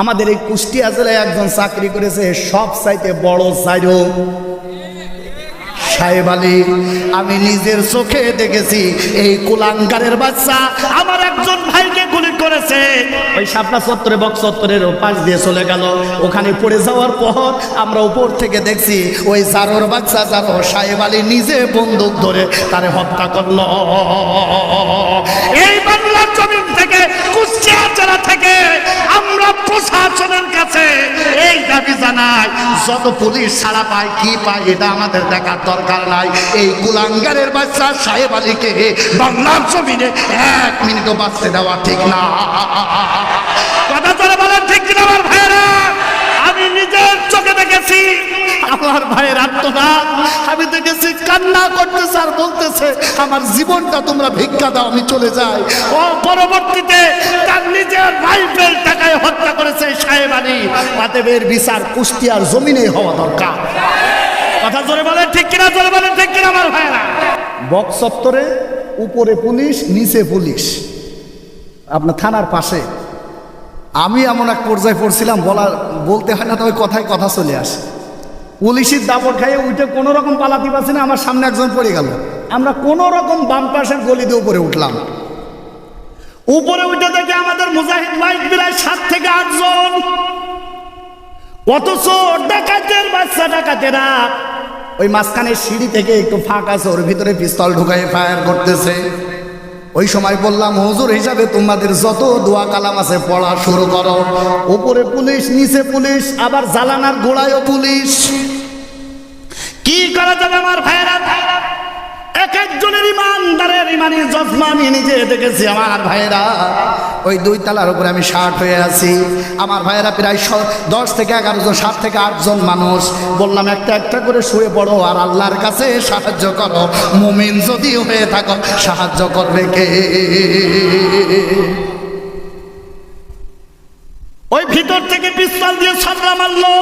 আমাদের এই কুষ্টিয়া জেলায় একজন চাকরি করেছে, সব চাইতে বড় সাইরো সাহেব আলী, আমি নিজের চোখে দেখেছি, এই কুলাঙ্গারের বাচ্চা আমার একজন ভাইকে গুলি করেছে। ওই শাপলা চত্বরে বক্স চত্বরের পাশ দিয়ে চলে গেল। ওখানে পড়ে যাওয়ার পর আমরা উপর থেকে দেখছি, ওই জারোর বাচ্চা জারো সাহেব আলী নিজে বন্দুক ধরে তারে হত্যা করল। এই বাংলার জমিন থেকে কুষ্টিয়া জেলা থেকে আমরা প্রশাসনের কাছে এই দাবি জানাই, যত পুলিশ ছাড়া পায়, কি পায় এটা আমাদের দেখার দরকার নাই। এই কুলাঙ্গারের বাচ্চা সাহেব আলীকে বাংলার জমিনে এক মিনিটও বাঁচতে দেওয়া ঠিক না। কথা চলে বলেন, ঠিক কিনা আমার ভাইয়েরা? আমি নিজের চোখে দেখেছি। আমার ভাইয়ের আত্মনাথ আমি দেখেছি, কান্না করতেছে আর বলতেছে, আমার জীবনটা তোমরা ভিক্ষা দাও, আমি চলে যাই। ও, পরবর্তীতে তার নিজের ভাইপের টাকায় হত্যা করেছে সাহেব আলী। অতএবের বিচার কুষ্টিয়ার জমিনে হওয়া দরকার। কথা জোরে বলেন, ঠিক কিনা? জোরে বলেন, ঠিক কিনা আমার ভাইয়েরা? বক্স চত্বরে, উপরে পুলিশ, নিচে পুলিশ। আপনার থানার পাশে। আমি এমন এক পর্যায়ে পড়ছিলাম বলার বলতে হয় না, তবে কথায় কথা চলে আসে। পুলিশের দাপট খাইয়ে উঠে কোনো রকম পালাতে পারছি না, আমার সামনে একজন পড়ে গেল। আমরা কোনো রকম বাম পাশের গলি দিয়ে উপরে উঠলাম। উপরে উঠে দেখে আমাদের মুজাহিদ ভাই প্রায় সাত থেকে আটজন অথচ ডাকাতের বাচ্চা ডাকাতেরা। ওই মাঝখানে সিঁড়ি থেকে একটু ফাঁক আছে, ওর ভিতরে পিস্তল ঢুকাই ফায়ার করতেছে। ওই সময় বললাম, হুজুর হিসাবে তোমাদের যত দোয়া কালাম আছে পড়া শুরু করো। ওপরে পুলিশ, নিচে পুলিশ, আবার জালানার গোড়ায়ও পুলিশ। ইমানদারের ইমানি আমি নিজে দেখেছি আমার ভাইয়েরা। ওই দুই তালার উপরে আমি ষাট হয়ে আছি। আমার ভাইয়েরা প্রায় দশ থেকে এগারো জন, সাত থেকে আটজন মানুষ। বললাম, একটা একটা করে শুয়ে পড়ো আর আল্লাহর কাছে সাহায্য করো। মুমিন যদি হয়ে থাকো, সাহায্য করবে কে? ওই ভিতর থেকে পিস্তল দিয়ে ছড়া মারলো।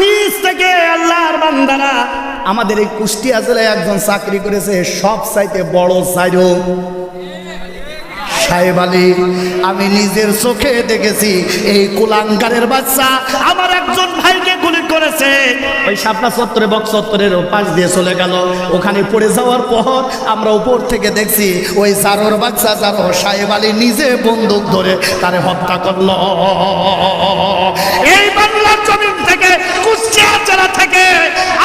নিচ থেকে আল্লাহর বান্দারা আমাদের এই কুষ্টিয়া জেলায় একজন চাকরি করেছে, সব চাইতে বড় সাইরো সাহেব আলী, আমি নিজের চোখে দেখেছি, এই কুলাঙ্কারের বাচ্চা। আমার একজন ভাইকে গুলি করেছে। ওই শাপলা চত্বরে বক্স চত্বরের পাশ দিয়ে চলে গেল। ওখানে পড়ে যাওয়ার পর আমরা উপর থেকে দেখছি ওই জারোর বাচ্চা জারো সাহেব আলী নিজে বন্দুক ধরে তারে হত্যা করল। এই বাংলার জমিন থেকে কুষ্টিয়া জেলা থেকে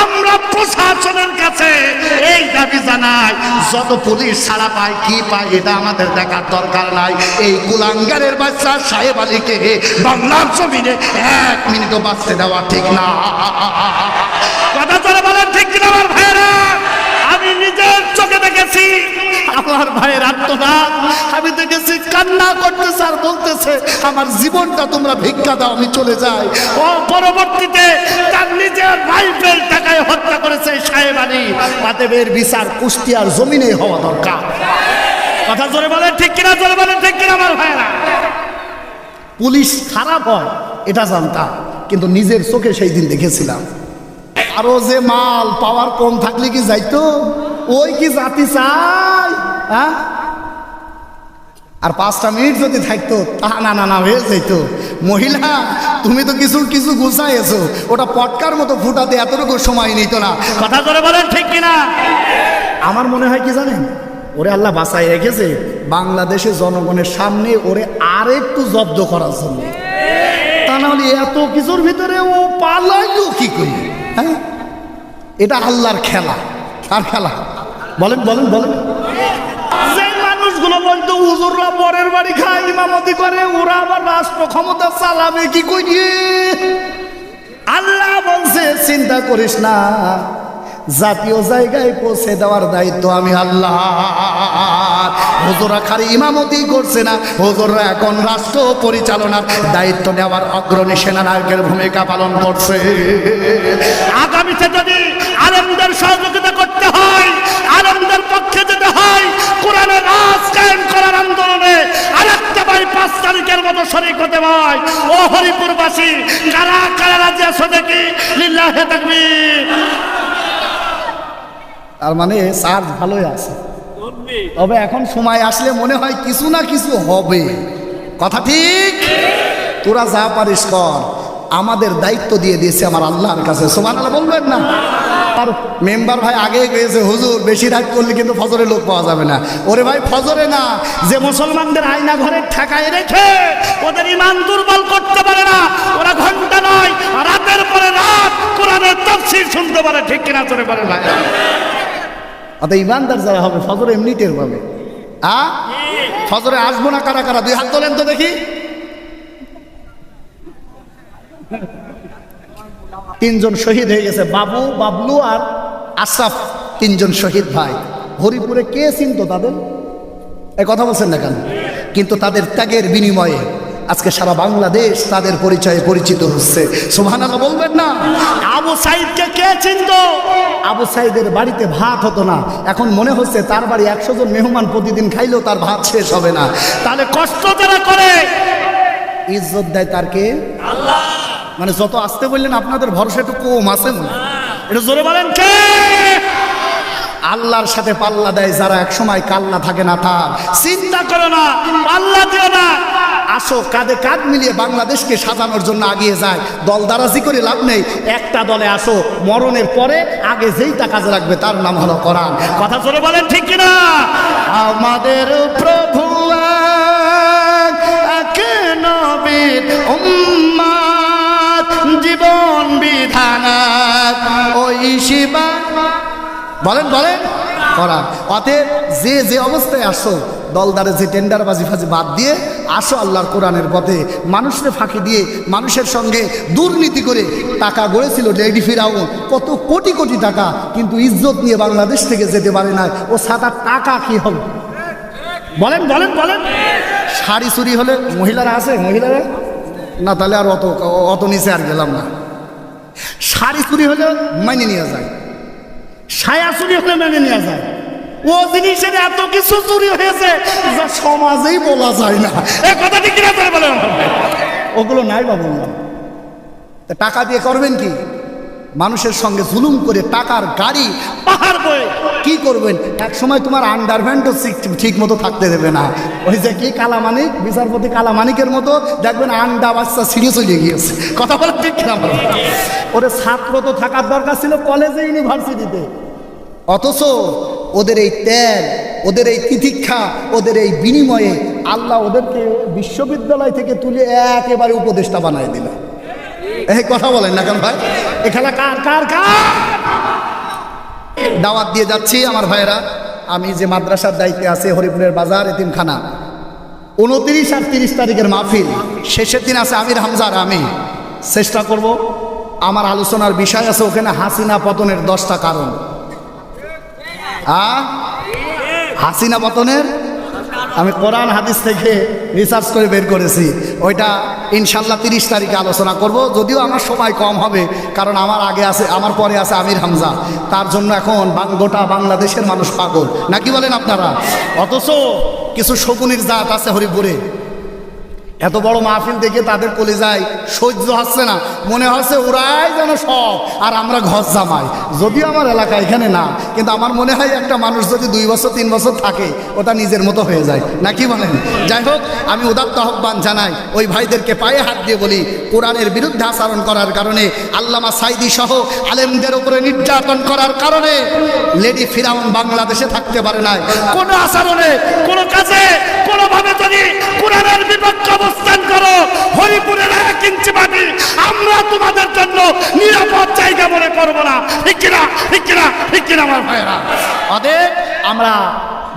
আমরা প্রশাসনের কাছে এই দাবি জানাই যত পুলিশ ছাড়া পায় কি পায় এটা আমাদের দেখার দরকার নাই। এই কুলাঙ্গারের বাচ্চা সাহেব আলীকে বাংলার জমিনে এক মিনিটও বাঁচতে দেওয়া ঠিক না। কথা চলে বলেন ঠিক কিনা আমার ভাইয়েরা? আমি নিজের চোখে দেখেছি। আমার ভাইয়ের আত্মনাথ আমি দেখেছি কান্না করতেছে আর বলতেছে, আমার জীবনটা তোমরা ভিক্ষা দাও, আমি চলে যাই। ও, পরবর্তীতে তার নিজের ভাইপের টাকায় হত্যা করেছে সাহেব আলী। অতএবের বিচার কুষ্টিয়ার জমিনে হওয়া দরকার। কথা জোরে বলেন ঠিক কিনা, জোরে বলেন ঠিক কিনা আমার ভাইয়েরা? পুলিশ খারাপ হয়, এটা জানতাম। কিন্তু নিজের চোখে সেই দিন দেখেছিলাম। আরও যে মাল, পাওয়ার কম থাকলে কি যাইতো? ওই কি জাতি চাই? হ্যাঁ? আর পাঁচটা মিনিট যদি থাকতো, তা না না না, হয়ে যেত মহিলা, তুমি তো কিছু কিছু গুছাইছো ওটা পটকার মতো ফুটাতে এতটুকু সময় নিত না। কথা করে বলেন, ঠিক কিনা? আমার মনে হয় কি জানেন? ওরে আল্লাহ বাসায় রেখেছে, বাংলাদেশের জনগণের সামনে ওরে আর একটু জব্দ করার জন্য। এত কিছুর ভিতরে ও কি হ্যাঁ? এটা আল্লাহর খেলা। খেলা? বলেন বলেন বলেন। ওরা চালাবে কি আল্লাহ বলছে, চিন্তা করিস না, জাতীয় জায়গায় পৌঁছে দেওয়ার দায়িত্ব আমি আল্লাহ। হুজুরা খালি ইমামতি করছে না। হুজুররা এখন রাষ্ট্র পরিচালনার দায়িত্ব নেওয়ার অগ্রণী সেনানায়কের ভূমিকা পালন করছে। আগামীতে যদি আলমদের সহযোগিতা করতে হয় আলমদের পক্ষে যেতে হয় কোরআনের রাজ কায়েম করার আন্দোলনে আরেকটা ভাই পাঁচ তারিখের মতো শরিক হতে হয়। ও হরিপুরবাসী কারা কারা রাজি আছো দেখি? লিল্লাহে তাকবীর। তার মানে চার্জ ভালোই আছে। তবে এখন সময় আসলে মনে হয় কিছু না কিছু হবে। কথা ঠিক? তোরা যা পারিস কর। আমাদের দায়িত্ব দিয়ে দিয়েছে আমার আল্লাহর কাছে। সোমান আল্লাহ বলবেন না? আর মেম্বার ভাই আগে গিয়েছে, হুজুর, বেশি রাত করলে কিন্তু ফজরে লোক পাওয়া যাবে না। ওরে ভাই, ফজরে না। যে মুসলমানদের আয়না ঘরে ঠেকায় রেখে ওদের ইমান দুর্বল করতে পারে না, ওরা ঘণ্টা নয়, রাতের পরে রাত কোরআনের তফসির শুনতে পারে। ঠিক কিনা? চলে পারে ভাই অত ইমানদার যারা হবে, ফজরে এমনি টের পাবে। আ? ফজরে আসব না কারা কারা? দুই হাত তোলেন তো দেখি। তিনজন শহীদ হয়ে গেছে, বাবু, বাবলু আর আশরাফ, তিনজন শহীদ ভাই। হরিপুরে কে চিনত তাদের? এই কথা বলছেন না কেন? কিন্তু তাদের ত্যাগের বিনিময়ে আজকে সারা বাংলাদেশ তাদের পরিচয়ে পরিচিত হচ্ছে। সোহানারা বলবেন না? আবু সাইদকে কে চিনত? আবু সাইদের বাড়িতে ভাত হতো না। এখন মনে হচ্ছে তার বাড়ি একশো জন মেহমান প্রতিদিন খাইলেও তার ভাত শেষ হবে না। তাহলে কষ্ট যারা করে ইজ্জত দেয় তার কে? মানে যত আসতে বললেন আপনাদের ভরসা একটু কম আছে হয়। এটা জোরে বলেন কে? আল্লাহর সাথে পাল্লা দেয় যারা এক সময় কাল্লা থাকে না তার চিন্তা করো না পাল্লা দিও না। আসো কাঁধে কাঁধ মিলিয়ে বাংলাদেশকে সাজানোর জন্য আগিয়ে যায়। দল দারাজি করে লাভ নেই। একটা দলে আসো, মরণের পরে আগে যেইটা কাজে লাগবে তার নাম হলো কোরআন। কথা জোরে বলেন ঠিক কিনা? আমাদের প্রভু জীবন বিধান ওই শিবা বলেন বলেন। করা অতএব যে যে অবস্থায় আসো দলদারে যে টেন্ডারবাজি ফাজি বাদ দিয়ে আসো আল্লাহর কোরআনের পথে। মানুষকে ফাঁকি দিয়ে মানুষের সঙ্গে দুর্নীতি করে টাকা গড়েছিল লেডি ফিরাউন। কত কোটি কোটি টাকা কিন্তু ইজ্জত নিয়ে বাংলাদেশ থেকে যেতে পারে না। ও সাদা টাকা কি হবে? বলেন বলেন বলেন। শাড়ি চুরি হলে মহিলারা আছে, মহিলারা? না, তাহলে আর অত অত নিচে আর গেলাম না। শাড়ি চুরি হলে মাইনে নিয়ে যায়। ছায়া চুরি হলে মেনে নেওয়া যায়। ও জিনিসের এত কিছু চুরি হয়েছে যা সমাজেই বলা যায় না। এ কথা ঠিক কিনা করে বলেন ওগুলো নাই বা বললাম টাকা দিয়ে করবেন কি? মানুষের সঙ্গে জুলুম করে টাকার গাড়ি পাহাড় বয়ে। কি করবেন? এক সময় তোমার আন্ডারভ্যান্টও ঠিক মতো থাকতে দেবে না। ওই যে কি কালামানিক? বিচারপতি কালামানিকের মতো দেখবেন আন্ডা বাচ্চা ছিঁড়ে চলে গিয়েছে। কথা বলে ঠিক কিনা? ওরে ছাত্র তো থাকার দরকার ছিল কলেজে ইউনিভার্সিটিতে অথচ ওদের এই ত্যাগ ওদের এই তিতিক্ষা, ওদের এই বিনিময়ে আল্লাহ ওদেরকে বিশ্ববিদ্যালয় থেকে তুলে একেবারে উপদেষ্টা বানায় দিল। এই কথা বলেন না কেন ভাই? এ খেলা কার কার কার? দাওয়াত দিয়ে যাচ্ছি আমার ভাইয়েরা। আমি যে মাদ্রাসার দায়িত্বে আছে, হরিপুরের বাজার, এতিমখানা। উনত্রিশ আর তিরিশ তারিখের মাহফিল, শেষের দিন আছে আমির হামজার, আমি। চেষ্টা করব, আমার আলোচনার বিষয় আছে ওখানে হাসিনা পতনের দশটা কারণ। আ? হাসিনা বতনের আমি কোরআন, হাদিস থেকে রিসার্চ করে বের করেছি। ওইটা ইনশাল্লাহ তিরিশ তারিখে আলোচনা করব। যদিও আমার সময় কম হবে, কারণ আমার আগে আছে, আমার পরে আছে আমির হামজা। তার জন্য এখন গোটা বাংলাদেশের মানুষ পাগল। নাকি বলেন আপনারা? অথচ কিছু শকুনির জাত আছে হরিপুরে। এত বড় মাহফিল দেখে তাদের কলিজায় সহ্য হচ্ছে না। মনে হচ্ছে ওরাই যেন সব, আর আমরা ঘর জামাই। যদিও আমার এলাকা এখানে না, কিন্তু আমার মনে হয় একটা মানুষ যদি দুই বছর, তিন বছর থাকে, ওটা নিজের মতো হয়ে যায়। নাকি বলেন? যাই হোক, আমি উদাত্ত আহ্বান জানাই, ওই ভাইদেরকে পায়ে হাত দিয়ে বলি, কোরআনের বিরুদ্ধে আচরণ করার কারণে, আল্লামা সাইদি সহ আলেমদের উপরে নির্যাতন করার কারণে, লেডি ফিরাউন বাংলাদেশে থাকতে পারে নাই। কোন আচরণে, কোন কাজে কোনোভাবে যদি কোরআনের বিপক্ষে অবস্থান করো, হরিপুরের এক ইঞ্চি মাটি, আমরা তোমাদের জন্য নিরাপদ জায়গা মনে করব না। ঠিক কিনা? ঠিক কিনা? ঠিক কিনা, আমার ভাইরা অতএব আমরা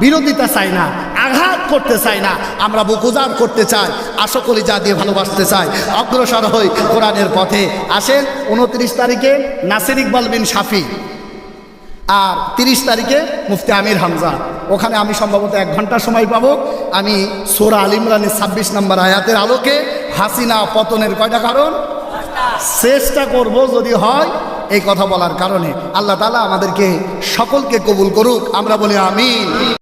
বিরোধিতা চাই না, আঘাত করতে চাই না, আমরা বুকুজার করতে চাই আশা করি যা দিয়ে ভালোবাসতে চাই, অগ্রসর হই কোরআনের পথে। আসেন, উনত্রিশ তারিখে নাসির ইকবাল বিন শাফি। আর তিরিশ তারিখে মুফতি আমির হামজা। ওখানে আমি সম্ভবত এক ঘণ্টা সময় পাবো। আমি সোরা আল ইমরানের ছাব্বিশ নম্বর আয়াতের আলোকে হাসিনা পতনের কয়টা কারণ? চেষ্টা করব যদি হয় এই কথা বলার কারণে। আল্লাহ তালা আমাদেরকে সকলকে কবুল করুক। আমরা বলি আমি